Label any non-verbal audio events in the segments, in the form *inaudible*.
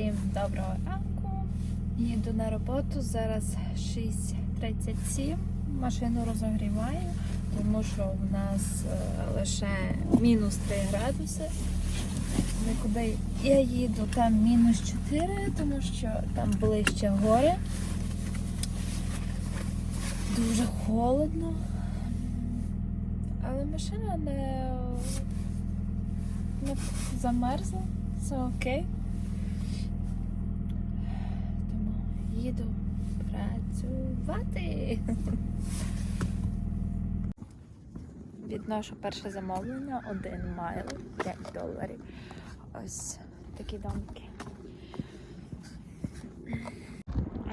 Всім доброго ранку. Їду на роботу. Зараз 6.37. Машину розогріваю, тому що в нас е, лише мінус 3 градуси. Нікуди я їду, там мінус 4, тому що там ближче гори. Дуже холодно. Але машина не, не замерзла, все окей. Тому їду працювати. Відношу перше замовлення, один майл, 5 доларів. Ось такі домики.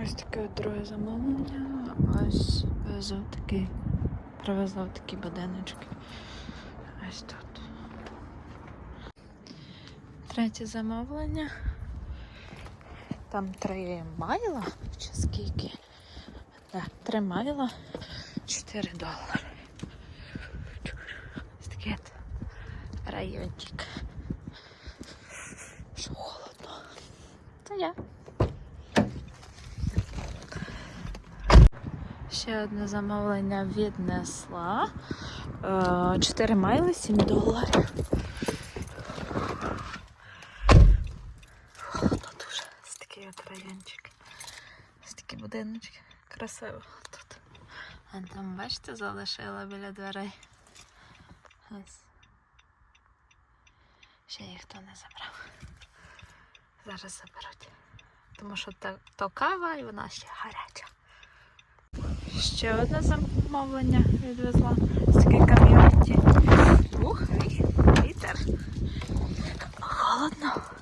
Ось таке друге замовлення. Ось везу такий, привезла такі будиночки. Ось тут. Третє замовлення. Там три майла, чи скільки? Так, три майла, 4 долари. Ось такий райончик. Що холодно. Це я. Ще одне замовлення віднесла. 4 майли, 7 доларів. Холодно дуже. Ось такий от райончик. Ось такі будиночки. Красиво тут. А там, бачите, залишила біля дверей. Ще ніхто не забрав. Зараз заберуть. Тому що то, то кава і вона ще гаряча. Ще одне замовлення відвезла. Ось такий кам'йонті. Ух, вітер. Холодно.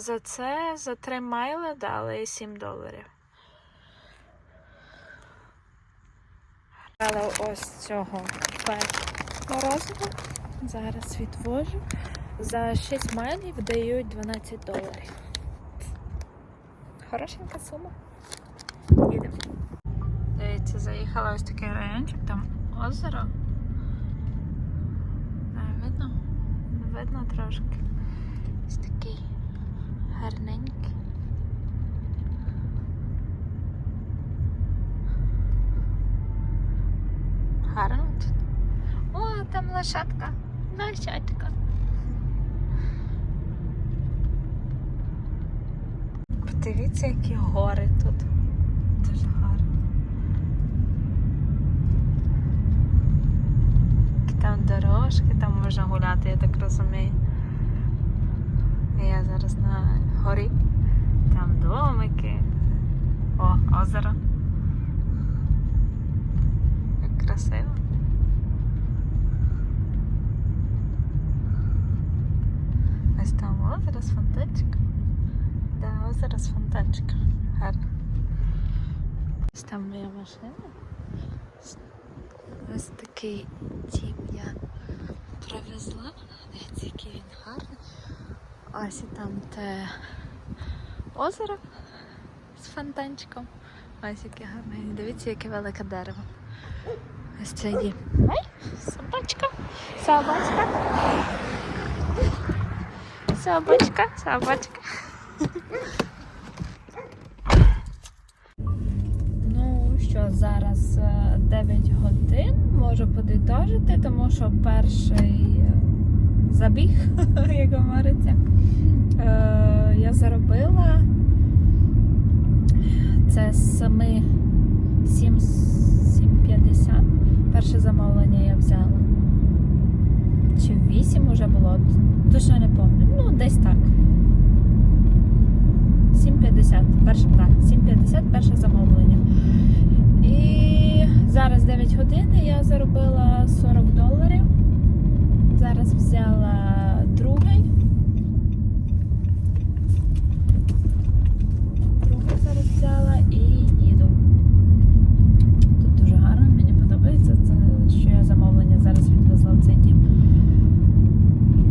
За це за 3 майли дали 7 доларів. Брала ось цього морозива. Зараз відвожу. За 6 майлів дають 12 доларів. Хорошенька сума. Їдемо. Дивіться, заїхала ось такий райончик, там озеро. Не видно? Не видно трошки. Гарненький. Гарно тут. О, там лошадка. Лошадка. Подивіться, які гори тут. Дуже гарно. Там дорожки, там можна гуляти, я так розумію. Я зараз на горі. Там домики. О, озеро. Як красиво. Ось там озеро з фонтанчиком. Да, озеро з фонтанчиком. Гарно. Ось там моя машина. Ось такий дім я привезла. Дивіться, який він гарний. Ось і там те озеро з фонтанчиком. Ось яке гарне. Дивіться, яке велике дерево. Ось це. Ой, собачка. Собачка. Собачка, собачка. Ну що, зараз е, 9 годин. Можу подитожити, тому що перший е, забіг, *laughs* як говориться, е, я заробила це з 7 7 7,50. Перше замовлення я взяла. Чи 8 уже було? Точно не пам'ятаю. Ну, десь так. 7,50. Перше, так, 7,50 перше замовлення. І зараз 9 годин я заробила 40 доларів. Зараз взяла другий. Другий зараз взяла і їду. Тут дуже гарно, мені подобається, це, що я замовлення зараз відвезла в цей дім.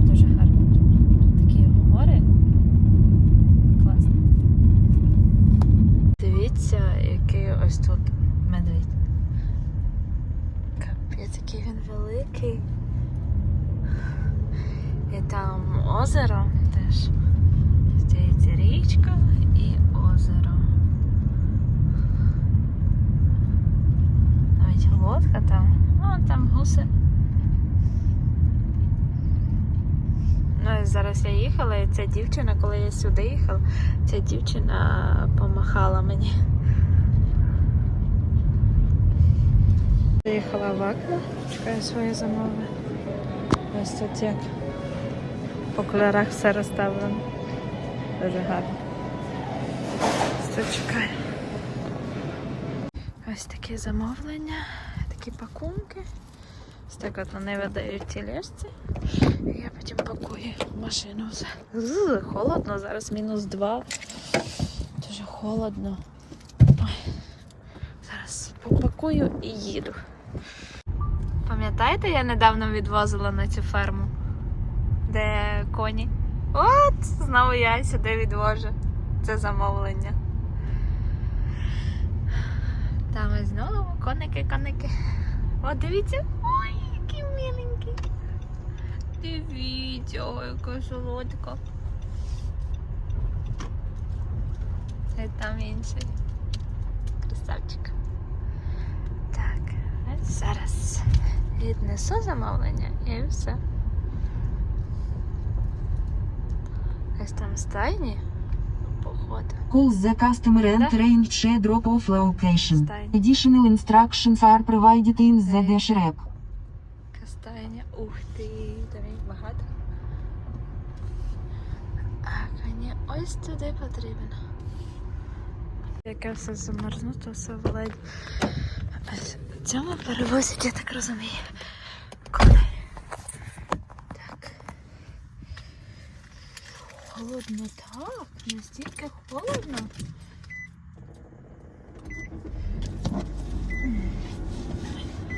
Дуже гарно тут. Такі гори. Класно. Дивіться, який ось тут медведь. Капець, який він великий. І там озеро теж. Дивіться, річка і озеро. Навіть лодка там. О, там гуси. Ну зараз я їхала, і ця дівчина, коли я сюди їхала, ця дівчина помахала мені. Заїхала в Аква, чекаю своє замовлення. Ось тут як по кольорах все розставлено. Дуже гарно. Тут чекаю. Ось такі замовлення, такі пакунки. Ось так от вони видають ті ліжці. І я потім пакую машину все. З, Холодно, зараз мінус два. Дуже холодно. Ой. Зараз попакую і їду. Пам'ятаєте, я недавно відвозила на цю ферму, де коні? От, знову я сюди відвожу. Це замовлення. Там і знову коники, коники. О, дивіться. Ой, який миленький. Дивіться, ой, яка солодка. Це там інший. Красавчик. Так, зараз віднесу замовлення і все. Ось там стайні. Походу. Call the customer and Да? arrange a drop-off location. Стайні. Additional instructions are provided in the dash rep. Кастайня. Ух ти, там їх багато. А коні ось туди потрібно. Яке все замерзнуто, все волить. Цьому перевозять, я так розумію. Коли. Так. Холодно так, настільки холодно.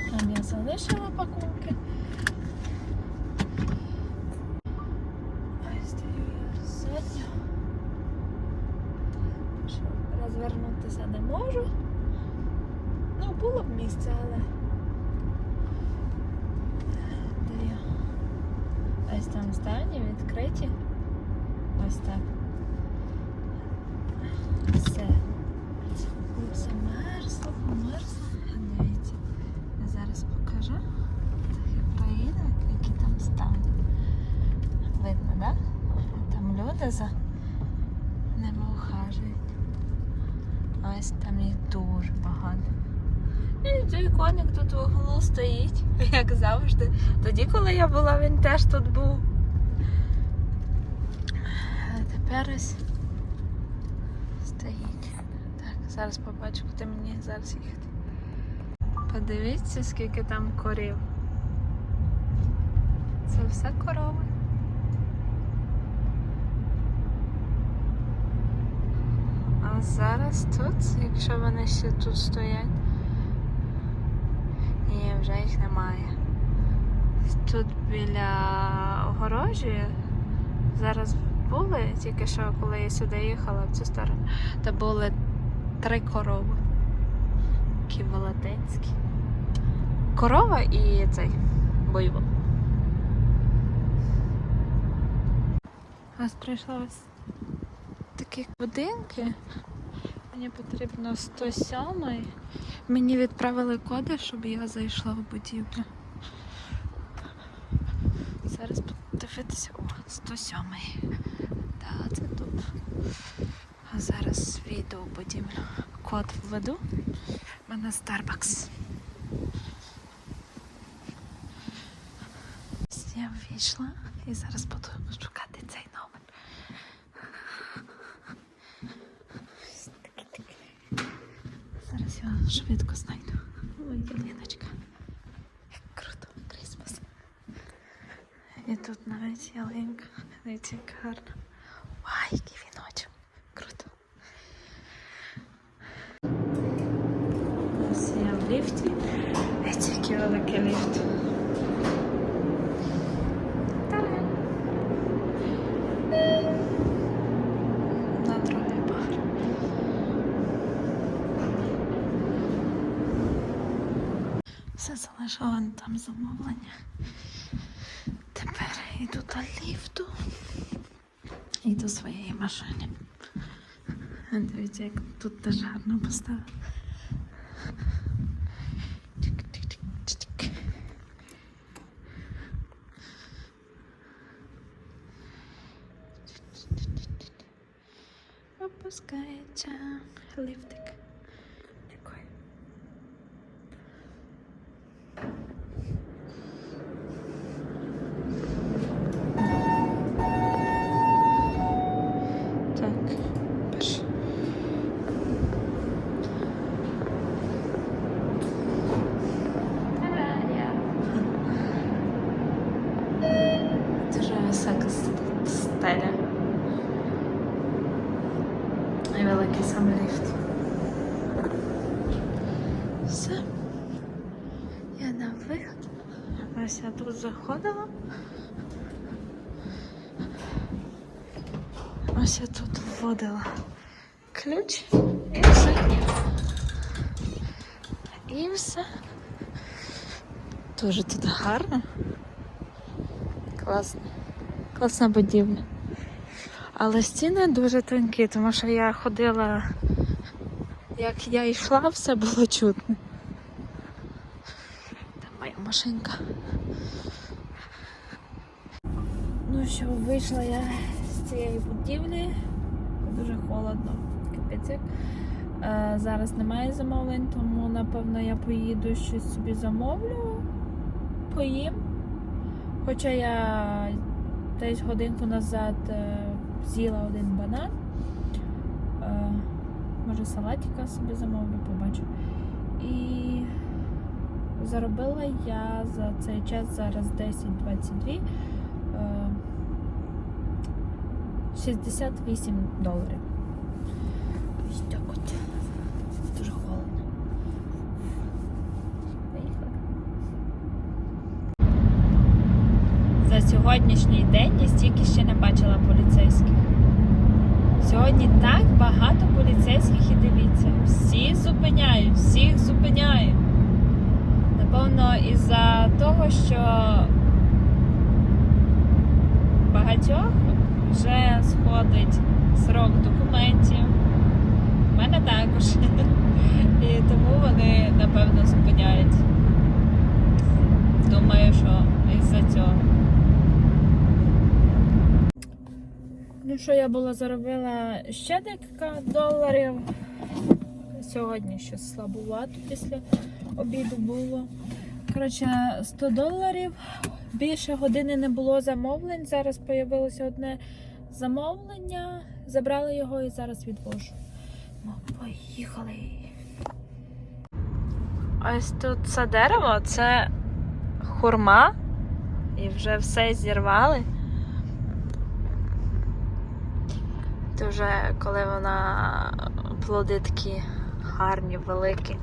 Там я залишила пакунки. Ось ззаду. Що розвернутися не можу. Ну, було б місце, але. Ось там стані відкриті. Ось так. Все. Все мерзло, померзло. Дивіться. Я зараз покажу. Так я проїду, які там стан. Видно, да? Там люди за ними ухажують. Ось там їх дуже багато. І цей коник тут в углу стоїть, *laughs* як завжди. Тоді, коли я була, він теж тут був. А стоїть. Так, зараз побачу, куди мені зараз їхати. Подивіться, скільки там корів. Це все корови. А зараз тут, якщо вони ще тут стоять, ні, вже їх немає. Тут біля огорожі зараз були, тільки що коли я сюди їхала в цю сторону, то були три корови. Такі велетенські. Корова і цей буйвол. Ось прийшла ось такі будинки. Мені потрібно 107. Мені відправили коди, щоб я зайшла в будівлю. Зараз подивитися. О, 107. Так, це тут. А зараз війду в будівлю. Код введу. У мене Starbucks. Я вийшла і зараз буду шукати цей номер. Зараз його швидко знайду. Ой, ялиночка. Як круто, Крисмас. І тут навіть ялинка. Дивіться, як гарно. Вай, який віночок. Круто. Ось я в ліфті. Дивіться, який великий ліфт. Все залишила там замовлення. Тепер йду до ліфту. І до своєї машини. Дивіться, як тут теж гарно поставили. Gaycha lipstick Тут заходила. Ось я тут вводила ключ і все. І все. Дуже тут гарно. Класно. Класна будівля. Але стіни дуже тонкі, тому що я ходила, як я йшла, все було чутно. Там моя машинка. Що, вийшла я з цієї будівлі. Дуже холодно, капець. як. Е, зараз немає замовлень, тому напевно я поїду щось собі замовлю, поїм. Хоча я десь годинку назад е, з'їла один банан. Е, може салатика собі замовлю, побачу. І заробила я за цей час зараз 10-22. Е, 68 доларів. Ось так от. Дуже холодно. Поїхали. За сьогоднішній день я стільки ще не бачила поліцейських. Сьогодні так багато поліцейських і дивіться. Всі зупиняють, всіх зупиняють. Напевно, із-за того, що багатьох вже сходить срок документів. У мене також. І тому вони, напевно, зупиняють. Думаю, що із-за цього. Ну що, я була заробила ще декілька доларів. Сьогодні щось слабувато після обіду було. Коротше, 100 доларів. Більше години не було замовлень. Зараз з'явилося одне замовлення. Забрали його і зараз відвожу. Ну, поїхали. Ось тут це дерево, це хурма. І вже все зірвали. Це вже коли вона плоди такі гарні, великі.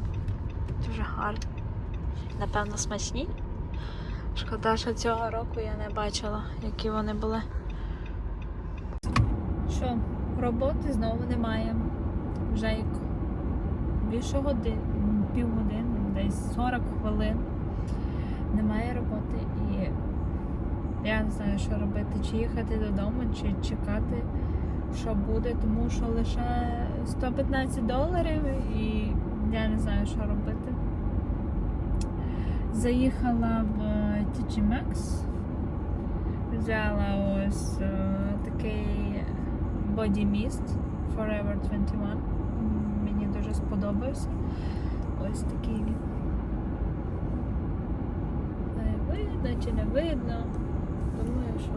Дуже гарні. Напевно, смачні. Шкода, що цього року я не бачила, які вони були. Що, роботи знову немає. Вже як більше годин, півгодини, десь 40 хвилин. Немає роботи і я не знаю, що робити, чи їхати додому, чи чекати, що буде, тому що лише 115 доларів і я не знаю, що робити. Заїхала в TG Maxx, взяла ось е, такий Body Mist Forever 21. Мені дуже сподобався. Ось такий. Не видно чи не видно. Думаю, що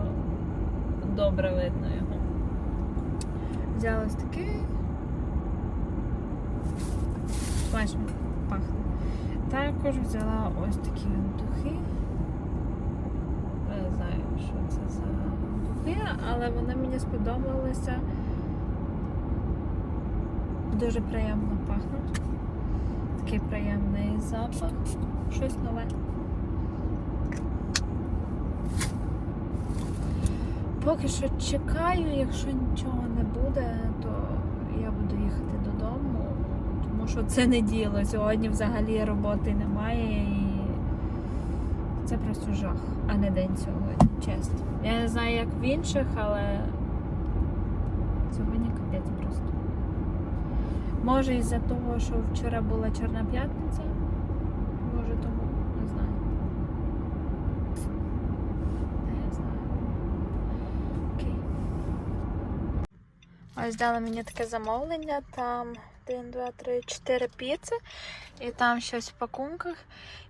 добре видно його. Взяла ось такий. Смачно пахне. Також взяла ось такі духи. Не знаю, що це за духи, але вони мені сподобалися. Дуже приємно пахнуть. Такий приємний запах. Щось нове. Поки що чекаю, якщо нічого не буде, то я буду їхати тому що це не діло. Сьогодні взагалі роботи немає і це просто жах, а не день сьогодні, чесно. Я не знаю, як в інших, але Сьогодні капець просто. Може із-за того, що вчора була Чорна п'ятниця. Може тому, не знаю. Не знаю. Окей. Ось дали мені таке замовлення. Там 1, 2, 3, 4 піци. І там щось в пакунках.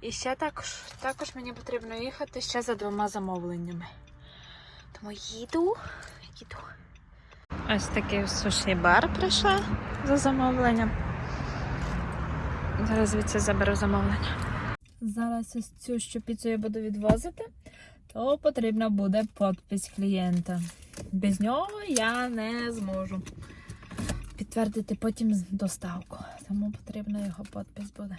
І ще також, також мені потрібно їхати ще за двома замовленнями. Тому їду, їду. Ось такий суші бар прийшла за замовленням. Зараз звідси заберу замовлення. Зараз ось цю що піцу я буду відвозити, то потрібна буде підпис клієнта. Без нього я не зможу підтвердити потім доставку. Тому потрібно його підпис буде.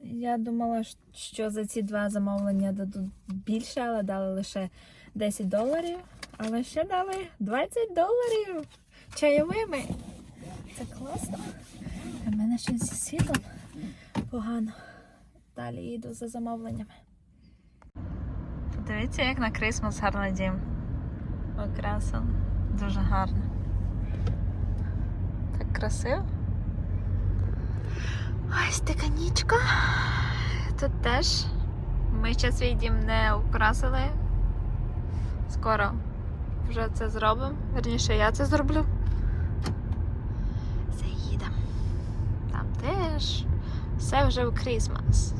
Я думала, що за ці два замовлення дадуть більше, але дали лише 10 доларів. Але ще дали 20 доларів чайовими. Це класно. У мене ще зі світлом погано. Далі їду за замовленнями. Подивіться, як на Крисмас гарний дім. Окрасив. Дуже гарно. Так красиво. Ось така нічка. Тут теж. Ми ще свій дім не украсили. Скоро вже це зробимо. Верніше, я це зроблю. Заїдемо. Там теж все вже в Крісмас.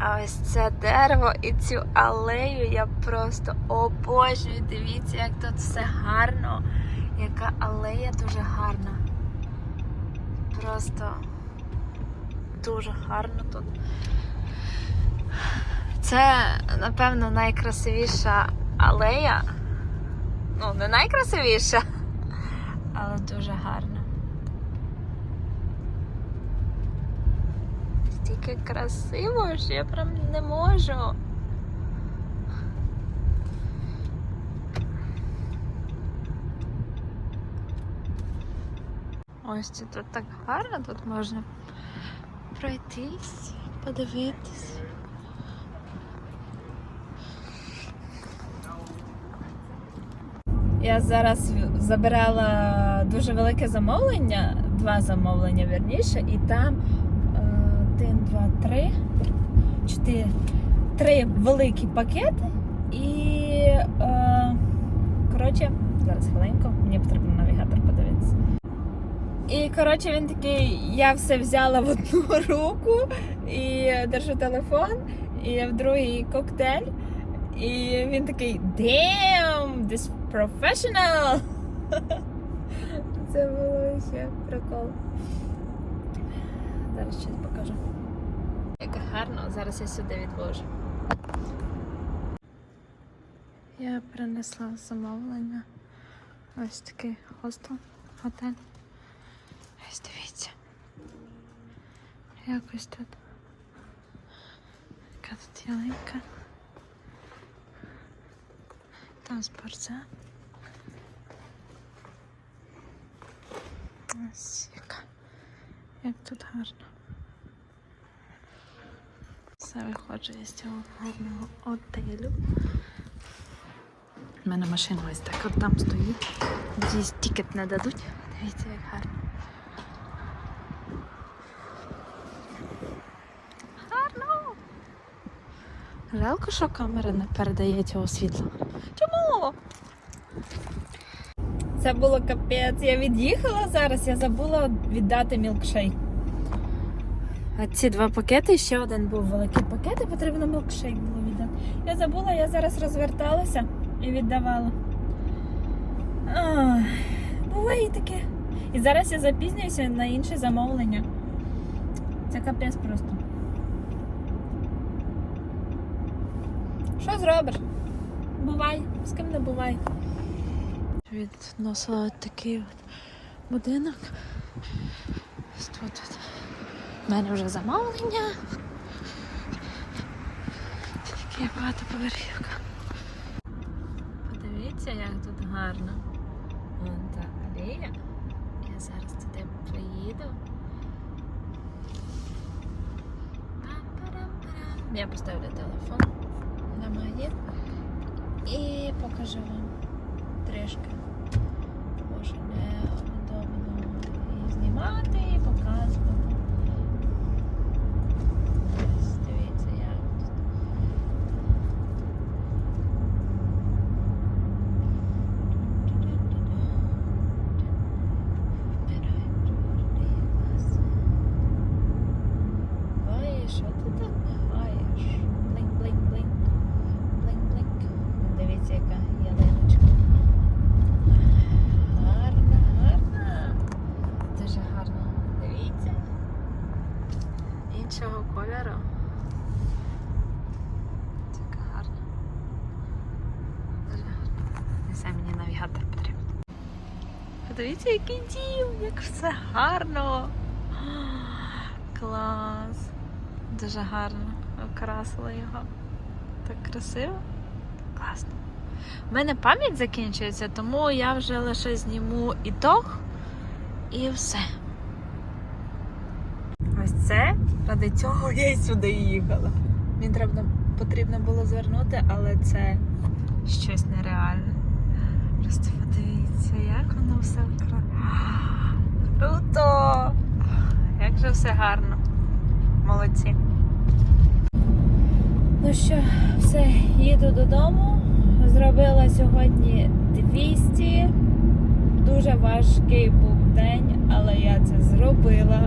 А ось це дерево і цю алею я просто обожнюю. Дивіться, як тут все гарно. Яка алея дуже гарна. Просто дуже гарно тут. Це, напевно, найкрасивіша алея. Ну, не найкрасивіша, але дуже гарна. Стільки красиво, що я прям не можу. Ось це тут так гарно, тут можна пройтись, подивитись. Я зараз забирала дуже велике замовлення, два замовлення вірніше, і там два, три, чотири, три великі пакети. І е, коротше, зараз хвилинку, мені потрібно навігатор подивитися. І коротше, він такий, я все взяла в одну *laughs* руку і держу телефон, і в другий коктейль. І він такий Damn, this professional! *laughs* Це було ще прикол. Зараз щось покажу. Як гарно, зараз я сюди відложу. Я принесла замовлення. Ось такий хостел, готель. Ось дивіться. Якось тут. Яка тут ялинка. Там спортзал. Ось яка. Як тут гарно. Все виходжу із цього гарного отелю. У мене машина ось так от там стоїть. Надіюсь, тікет не дадуть. Дивіться, як гарно. Гарно! Жалко, що камера не передає цього світла. Чому? Це було капець. Я від'їхала зараз, я забула віддати мілкшейк. Ці два пакети, ще один був великий пакет, і потрібно мілкшейк було віддати. Я забула, я зараз розверталася і віддавала. Ах, буває і таке. І зараз я запізнююся на інше замовлення. Це капець просто. Що зробиш? Бувай, з ким не бувай. Відносила такий от будинок. Тут. У мене вже замовлення. Таке багатоповерхівка. Подивіться, як тут гарно. Вон та алея. Я зараз туди приїду. Я поставлю телефон на магніт і покажу вам трішки. Може не удобно і знімати, і показувати. Ось, дивіться, як тут. Ой, що ти так мигаєш? Блink, блink, блink. Блink, блink. Дивіться, яка ялиночка. Гарна, гарна. Дуже гарна. Дивіться. Іншого кольору. Така гарна. Дуже сам мені навігатор потрібен. Подивіться, який дім, як все гарно. Клас. Дуже гарно. Окрасила його. Так красиво. Класно. У мене пам'ять закінчується, тому я вже лише зніму ітог і все. Ось це ради цього я й сюди їхала. Мені потрібно було звернути, але це щось нереальне. Просто подивіться, як воно все кра... круто! Як же все гарно. Молодці. Ну що, все, їду додому. Зробила сьогодні 200. Дуже важкий був день, але я це зробила.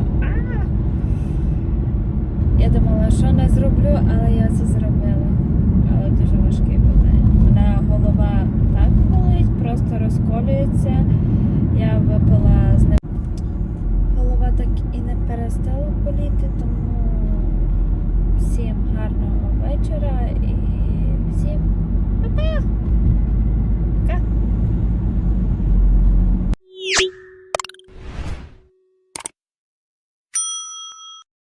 Я думала, що не зроблю, але я це зробила. Але дуже важкий був день. У мене голова просто розколюється. Я випила з ним. Голова так і не перестала боліти, тому всім гарного вечора і всім па-па! Пока!